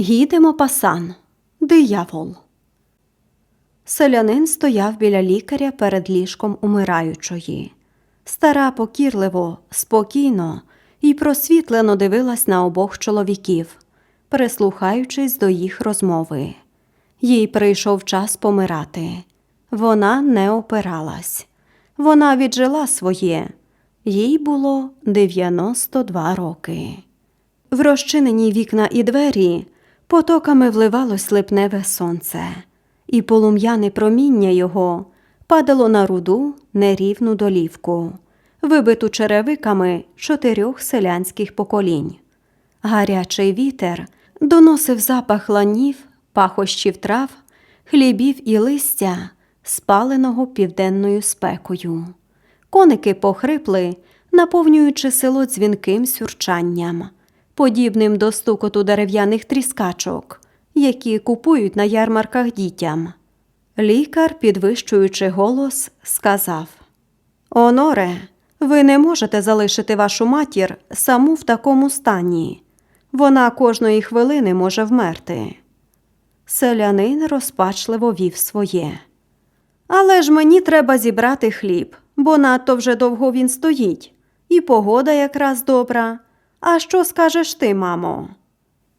Гідемо пасан, диявол. Селянин стояв біля лікаря перед ліжком умираючої. Стара покірливо, спокійно і просвітлено дивилась на обох чоловіків, прислухаючись до їх розмови. Їй прийшов час помирати. Вона не опиралась. Вона віджила своє. Їй було 92 роки. В розчинені вікна і двері потоками вливалось липневе сонце, і полум'яне проміння його падало на руду нерівну долівку, вибиту черевиками чотирьох селянських поколінь. Гарячий вітер доносив запах ланів, пахощів трав, хлібів і листя, спаленого південною спекою. Коники похрипли, наповнюючи село дзвінким сюрчанням, подібним до стукоту дерев'яних тріскачок, які купують на ярмарках дітям. Лікар, підвищуючи голос, сказав Оноре, ви не можете залишити вашу матір саму в такому стані. Вона кожної хвилини може вмерти. Селянин розпачливо вів своє. Але ж мені треба зібрати хліб, бо надто вже довго він стоїть, і погода якраз добра. А що скажеш ти, мамо?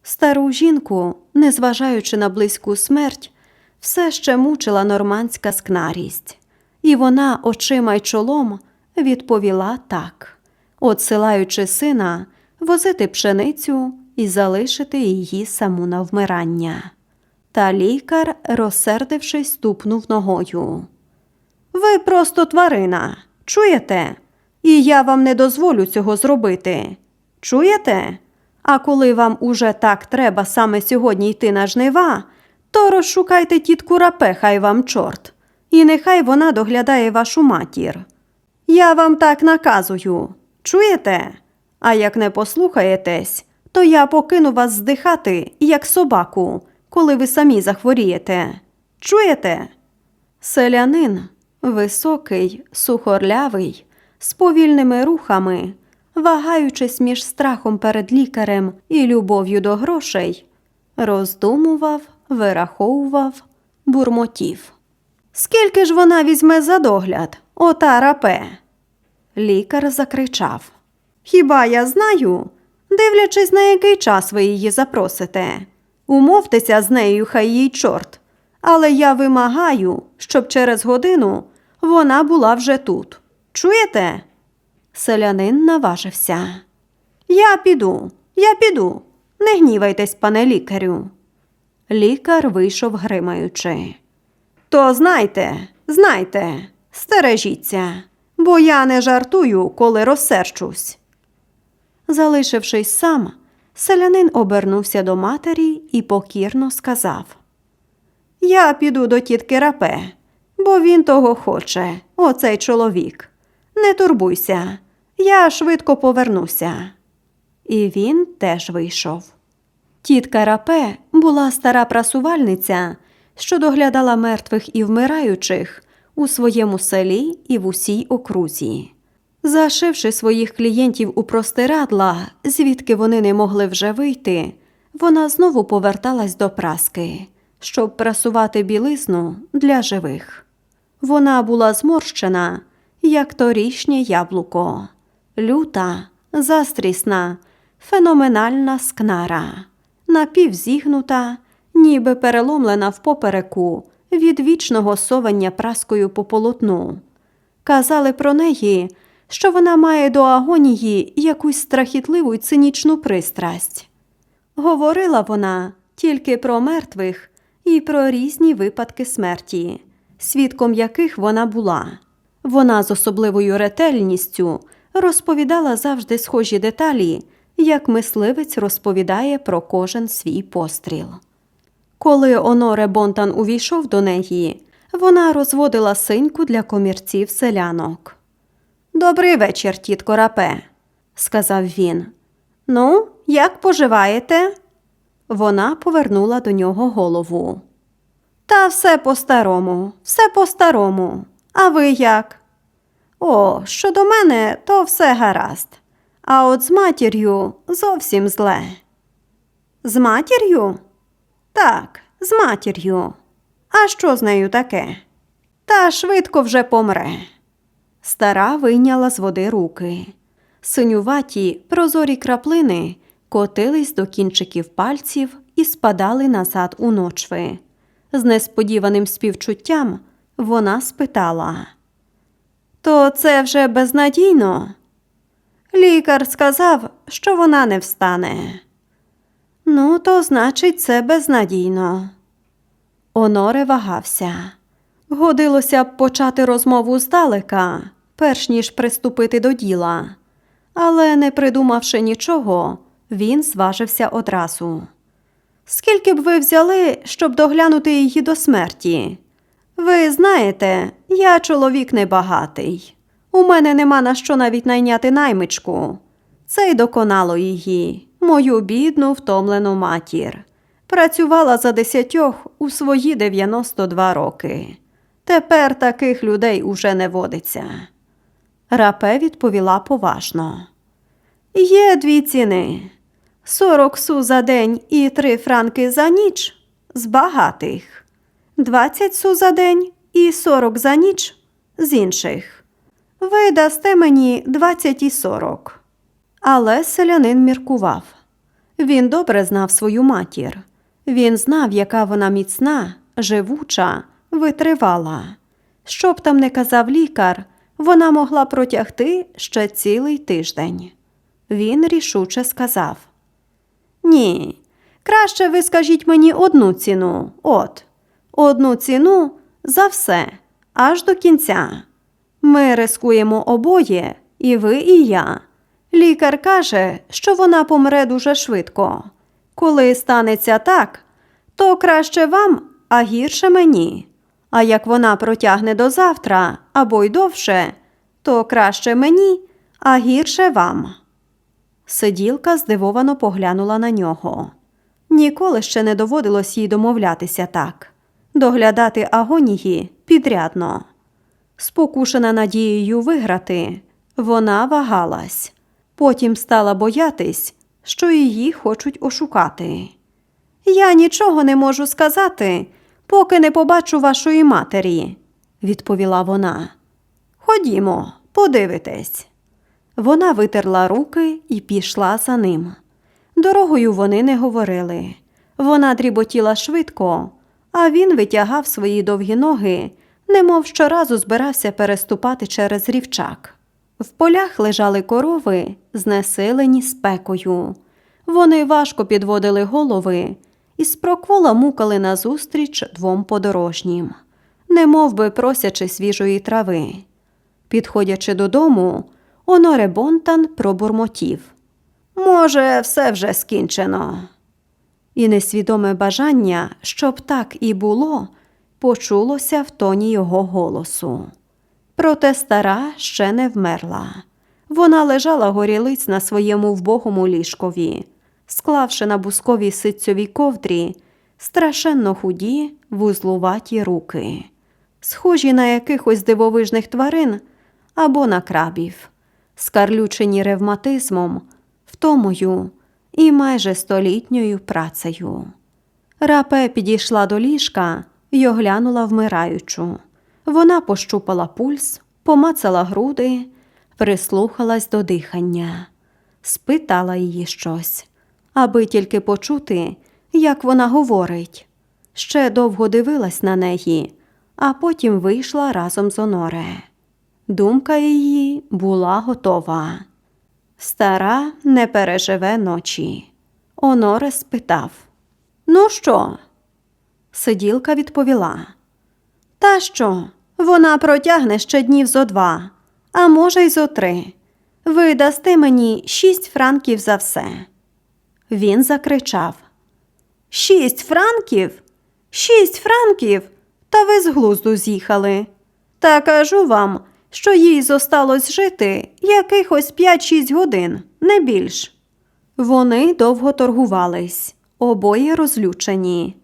Стару жінку, незважаючи на близьку смерть, все ще мучила нормандська скнарість, і вона очима й чолом відповіла так, отсилаючи сина возити пшеницю і залишити її саму на вмирання. Та лікар, розсердившись, ступнув ногою. Ви просто тварина, чуєте? І я вам не дозволю цього зробити. Чуєте? А коли вам уже так треба саме сьогодні йти на жнива, то розшукайте тітку рапе, хай вам чорт, і нехай вона доглядає вашу матір. Я вам так наказую, чуєте? А як не послухаєтесь, то я покину вас здихати, як собаку, коли ви самі захворієте. Чуєте? Селянин, високий, сухорлявий, з повільними рухами, вагаючись між страхом перед лікарем і любов'ю до грошей, роздумував, вираховував, бурмотів. Скільки ж вона візьме за догляд, ота рапе? Лікар закричав. Хіба я знаю? Дивлячись, на який час ви її запросите. Умовтеся з нею, хай їй чорт. Але я вимагаю, щоб через годину вона була вже тут. Чуєте? Селянин наважився. Я піду, я піду. Не гнівайтесь, пане лікарю. Лікар вийшов гримаючи. То знайте, знайте, стережіться, бо я не жартую, коли розсерчусь. Залишившись сам, селянин обернувся до матері і покірно сказав: Я піду до тітки рапе, бо він того хоче, оцей чоловік. Не турбуйся, я швидко повернуся. І він теж вийшов. Тітка рапе була стара прасувальниця, що доглядала мертвих і вмираючих у своєму селі і в усій окрузі. Зашивши своїх клієнтів у простирадла, звідки вони не могли вже вийти, вона знову поверталась до праски, щоб прасувати білизну для живих. Вона була зморщена, як торішнє яблуко, люта, застрісна, феноменальна скнара, напівзігнута, ніби переломлена в попереку від вічного совання праскою по полотну. Казали про неї, що вона має до агонії якусь страхітливу й цинічну пристрасть. Говорила вона тільки про мертвих і про різні випадки смерті, свідком яких вона була. Вона з особливою ретельністю розповідала завжди схожі деталі, як мисливець розповідає про кожен свій постріл. Коли Оноре Бонтан увійшов до неї, вона розводила синьку для комірців селянок. Добрий вечір, тітко рапе, сказав він. Ну, як поживаєте? Вона повернула до нього голову. Та все по-старому, все по-старому. А ви як? О, щодо мене, то все гаразд. А от з матір'ю зовсім зле. З матір'ю? Так, з матір'ю. А що з нею таке? Та швидко вже помре. Стара вийняла з води руки. Синюваті прозорі краплини котились до кінчиків пальців і спадали назад у ночви. З несподіваним співчуттям вона спитала: То це вже безнадійно? Лікар сказав, що вона не встане. Ну, то значить, це безнадійно. Оноре вагався. Годилося б почати розмову здалека, перш ніж приступити до діла. Але, не придумавши нічого, він зважився одразу. Скільки б ви взяли, щоб доглянути її до смерті? Ви знаєте, я чоловік небагатий. У мене нема на що навіть найняти наймичку. Це й доконало її, мою бідну втомлену матір. Працювала за десятьох у свої 92 роки. Тепер таких людей уже не водиться. Рапе відповіла поважно. Є дві ціни. Сорок су за день і три франки за ніч з багатих, двадцять су за день і сорок за ніч з інших. Ви дасте мені двадцять і сорок. Але селянин міркував. Він добре знав свою матір. Він знав, яка вона міцна, живуча, витривала. Що б там не казав лікар, вона могла протягти ще цілий тиждень. Він рішуче сказав: Ні, краще ви скажіть мені одну ціну, от, одну ціну за все, аж до кінця. Ми рискуємо обоє, і ви, і я. Лікар каже, що вона помре дуже швидко. Коли станеться так, то краще вам, а гірше мені. А як вона протягне до завтра або й довше, то краще мені, а гірше вам. Сиділка здивовано поглянула на нього. Ніколи ще не доводилось їй домовлятися так, доглядати агонії підрядно. Спокушена надією виграти, вона вагалась, потім стала боятись, що її хочуть ошукати. Я нічого не можу сказати, поки не побачу вашої матері, відповіла вона. Ходімо, подивитесь. Вона витерла руки і пішла за ним. Дорогою вони не говорили. Вона дріботіла швидко, а він витягав свої довгі ноги, немов щоразу збирався переступати через рівчак. В полях лежали корови, знесилені спекою. Вони важко підводили голови і спроквола мукали назустріч двом подорожнім, немов би просячи свіжої трави. Підходячи додому, Оноре Бонтан пробурмотів. Може, все вже скінчено. І несвідоме бажання, щоб так і було, почулося в тоні його голосу. Проте стара ще не вмерла. Вона лежала горілиць на своєму вбогому ліжкові, склавши на бусковій ситцьовій ковдрі страшенно худі, вузлуваті руки, схожі на якихось дивовижних тварин або на крабів, скарлючені ревматизмом, втомою і майже столітньою працею. Рапе підійшла до ліжка й оглянула вмираючу. Вона пощупала пульс, помацала груди, прислухалась до дихання, спитала її щось, аби тільки почути, як вона говорить. Ще довго дивилась на неї, а потім вийшла разом з Оноре. Думка її була готова. Стара не переживе ночі. Оноре спитав Ну що? Сиділка відповіла. Та що? Вона протягне ще днів зо два, а може, й зо три. Ви дасте мені шість франків за все. Він закричав Шість франків? Шість франків? Та ви з глузду з'їхали. Та кажу вам, що їй зосталось жити якихось 5-6 годин, не більш. Вони довго торгувались, обоє розлючені.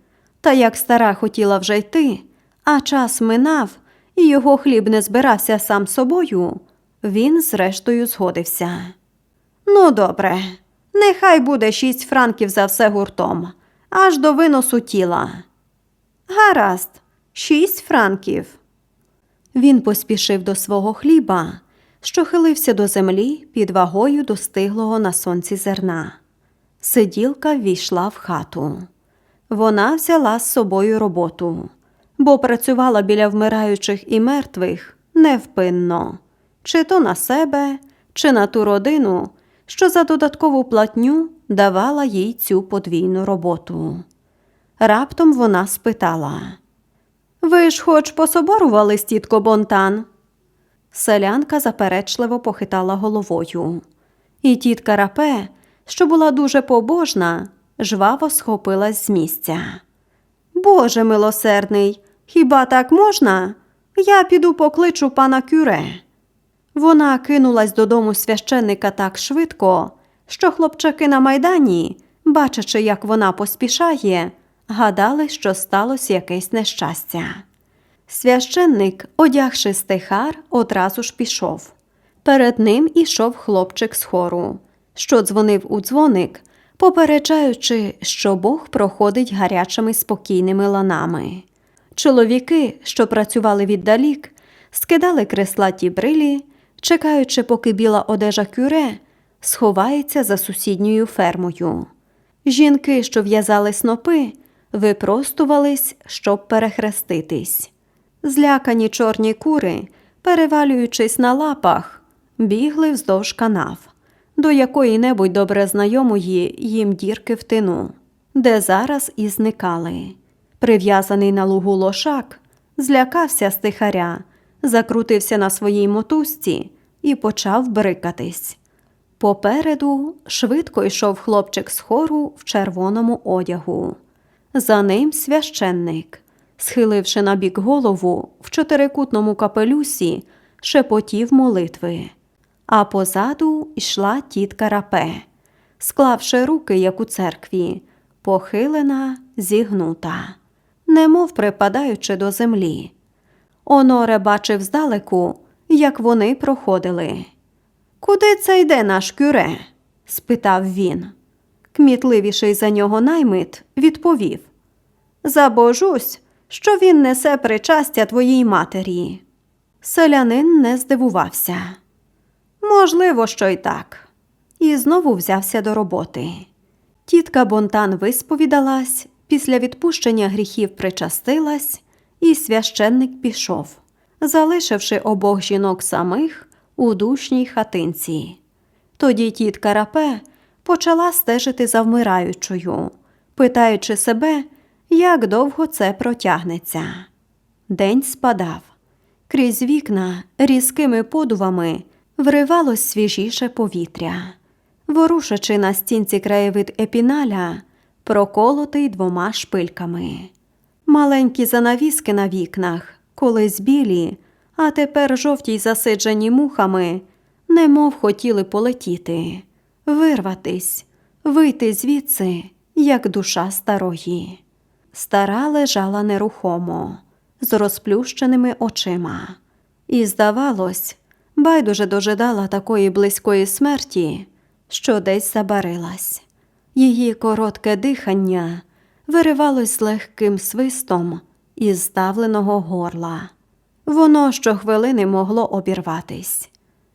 Та як стара хотіла вже йти, а час минав, і його хліб не збирався сам собою, він зрештою згодився. Ну, добре, нехай буде шість франків за все гуртом. аж до виносу тіла. Гаразд, шість франків. Він поспішив до свого хліба, що хилився до землі під вагою достиглого на сонці зерна. Сиділка ввійшла в хату. Вона взяла з собою роботу, бо працювала біля вмираючих і мертвих невпинно, чи то на себе, чи на ту родину, що за додаткову платню давала їй цю подвійну роботу. Раптом вона спитала Ви ж хоч пособорувались, тітко Бонтан? Селянка заперечливо похитала головою, і тітка Рапе, що була дуже побожна, жваво схопилась з місця. Боже милосердний, хіба так можна? Я піду покличу пана кюре. Вона кинулась додому священника так швидко, що хлопчаки на майдані, бачачи, як вона поспішає, гадали, що сталося якесь нещастя. Священник, одягши стихар, одразу ж пішов. Перед ним ішов хлопчик з хору, що дзвонив у дзвоник, попереджаючи, що Бог проходить гарячими спокійними ланами. Чоловіки, що працювали віддалік, скидали креслаті брилі, чекаючи, поки біла одежа кюре сховається за сусідньою фермою. Жінки, що в'язали снопи, випростувались, щоб перехреститись. Злякані чорні кури, перевалюючись на лапах, бігли вздовж канав, до якої-небудь добре знайомої їм дірки в тину, де зараз і зникали. Прив'язаний на лугу лошак, злякався стихаря, закрутився на своїй мотузці і почав брикатись. Попереду швидко йшов хлопчик з хору в червоному одягу. За ним священник, схиливши на бік голову в чотирикутному капелюсі, шепотів молитви. А позаду йшла тітка рапе, склавши руки, як у церкві, похилена, зігнута, немов припадаючи до землі. Оноре бачив здалеку, як вони проходили. Куди це йде наш кюре? спитав він. Кмітливіший за нього наймит відповів Забожусь, що він несе причастя твоїй матері. Селянин не здивувався. Можливо, що й так. І знову взявся до роботи. Тітка Бонтан висповідалась, після відпущення гріхів причастилась, і священник пішов, залишивши обох жінок самих у душній хатинці. Тоді тітка Рапе почала стежити за вмираючою, питаючи себе, як довго це протягнеться. День спадав. Крізь вікна різкими подувами вривалось свіжіше повітря, ворушачи на стінці краєвид епіналя, проколотий двома шпильками. Маленькі занавіски на вікнах, колись білі, а тепер жовті й засиджені мухами, немов хотіли полетіти, вирватись, вийти звідси, як душа старої. Стара лежала нерухомо, з розплющеними очима, і, здавалось, байдуже дожидала такої близької смерті, що десь забарилась. Її коротке дихання виривалось з легким свистом із здавленого горла. Воно щохвилини могло обірватись.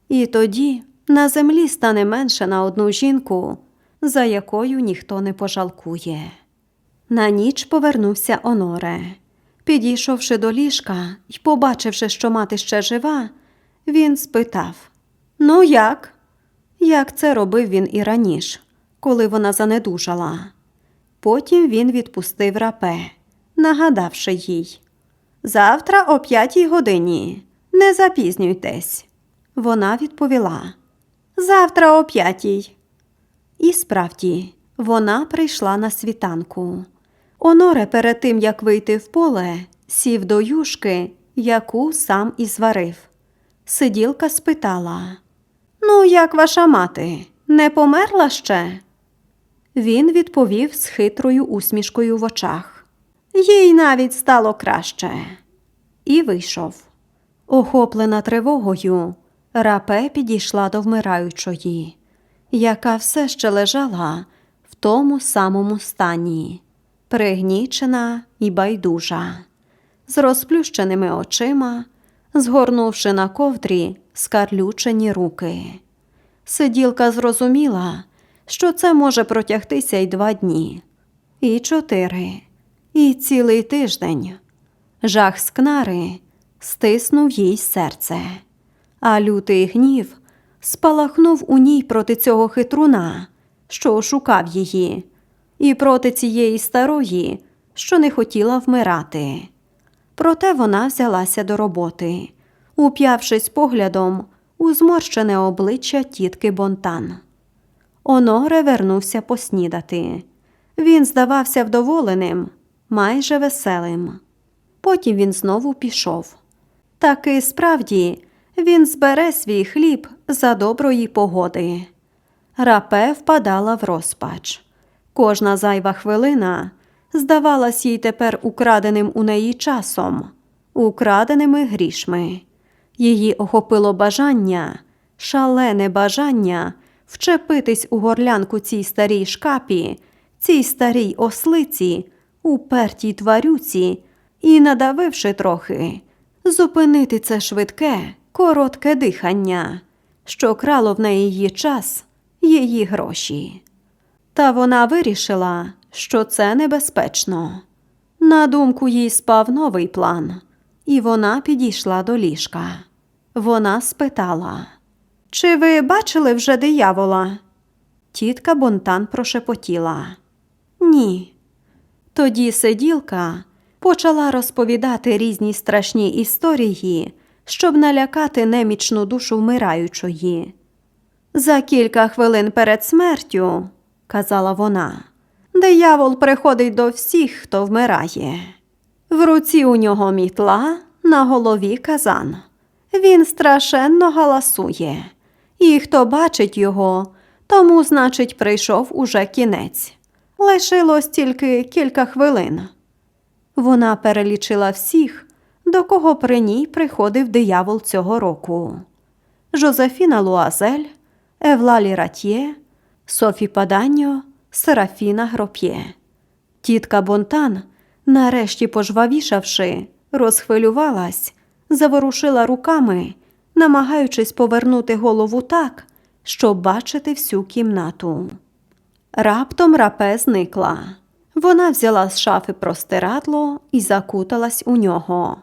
І тоді на землі стане менше на одну жінку, за якою ніхто не пожалкує. На ніч повернувся Оноре. Підійшовши до ліжка і побачивши, що мати ще жива, він спитав Ну, як? Як це робив він і раніше, коли вона занедужала. Потім він відпустив рапе, нагадавши їй Завтра о п'ятій годині. Не запізнюйтесь. Вона відповіла Завтра о п'ятій. І справді, вона прийшла на світанку. Оноре перед тим, як вийти в поле, сів до юшки, яку сам і зварив. Сиділка спитала Ну, як ваша мати, не померла ще? Він відповів з хитрою усмішкою в очах. Їй навіть стало краще. І вийшов. Охоплена тривогою, рапе підійшла до вмираючої, яка все ще лежала в тому самому стані. пригнічена і байдужа, з розплющеними очима, згорнувши на ковдрі скарлючені руки. Сиділка зрозуміла, що це може протягтися й два дні, і чотири, і цілий тиждень. Жах скнари стиснув їй серце, а лютий гнів спалахнув у ній проти цього хитруна, що ошукав її, і проти цієї старої, що не хотіла вмирати. Проте вона взялася до роботи, уп'явшись поглядом у зморщене обличчя тітки Бонтан. Оноре вернувся поснідати. Він здавався вдоволеним, майже веселим. Потім він знову пішов. Таки справді він збере свій хліб за доброї погоди. Рапе впадала в розпач. Кожна зайва хвилина здавалась їй тепер украденим у неї часом, украденими грішми. Її охопило бажання, шалене бажання вчепитись у горлянку цій старій шкапі, цій старій ослиці, упертій тварюці і, надавивши трохи, зупинити це швидке, коротке дихання, що крало в неї її час, її гроші. Та вона вирішила, що це небезпечно. На думку їй спав новий план, і вона підійшла до ліжка. Вона спитала, чи ви бачили вже диявола? Тітка Бонтан прошепотіла. Ні. Тоді сиділка почала розповідати різні страшні історії, щоб налякати немічну душу вмираючої. За кілька хвилин перед смертю, казала вона, диявол приходить до всіх, хто вмирає. В руці у нього мітла, на голові казан. Він страшенно галасує, і хто бачить його, тому, значить, прийшов уже кінець. Лишилось тільки кілька хвилин. Вона перелічила всіх, до кого при ній приходив диявол цього року. Жозефіна Луазель, Евлалі Ратьє, Софі Паданьо, Серафіна Гроп'є. Тітка Бонтан, нарешті пожвавішавши, розхвилювалась, заворушила руками, намагаючись повернути голову так, щоб бачити всю кімнату. Раптом рапе зникла. Вона взяла з шафи простирадло і закуталась у нього.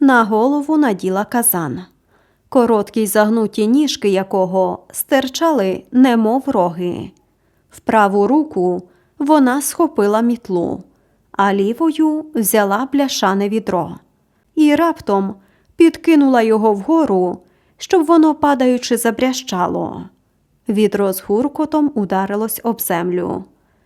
На голову наділа казан, короткі й загнуті ніжки якого стирчали, немов роги. В праву руку вона схопила мітлу, а лівою взяла бляшане відро і раптом підкинула його вгору, щоб воно, падаючи, забрящало. Відро з гуркотом ударилось об землю.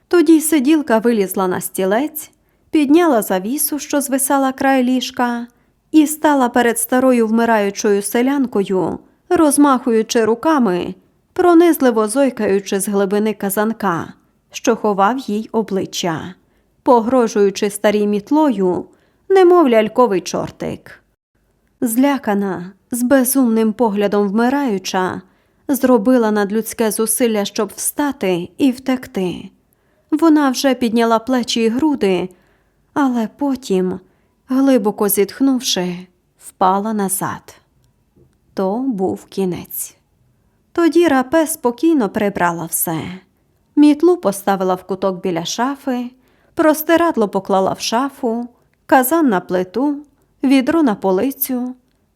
Тоді сиділка вилізла на стілець, підняла завісу, що звисала край ліжка, і стала перед старою вмираючою селянкою, розмахуючи руками, пронизливо зойкаючи з глибини казанка, що ховав їй обличчя, погрожуючи старій мітлою, немов ляльковий чортик. Злякана, з безумним поглядом вмираюча, зробила надлюдське зусилля, щоб встати і втекти. Вона вже підняла плечі й груди, але потім, глибоко зітхнувши, впала назад. То був кінець. Тоді рапе спокійно прибрала все. Мітлу поставила в куток біля шафи, простирадло поклала в шафу, казан на плиту, відро на полицю,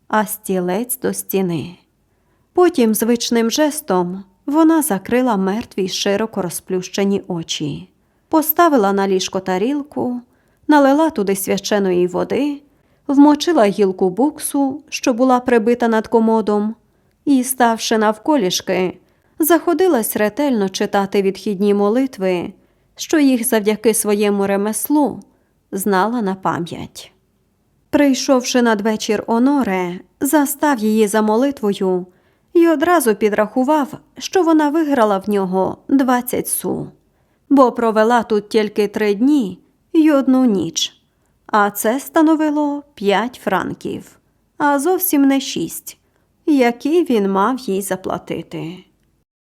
а стілець до стіни. Потім звичним жестом вона закрила мертві широко розплющені очі, поставила на ліжко тарілку, налила туди свяченої води, вмочила гілку буксу, що була прибита над комодом, і, ставши навколішки, заходилась ретельно читати відхідні молитви, що їх завдяки своєму ремеслу знала на пам'ять. Прийшовши надвечір Оноре, застав її за молитвою і одразу підрахував, що вона виграла в нього 20 су, бо провела тут тільки три дні й одну ніч, а це становило 5 франків, а зовсім не 6, які він мав їй заплатити.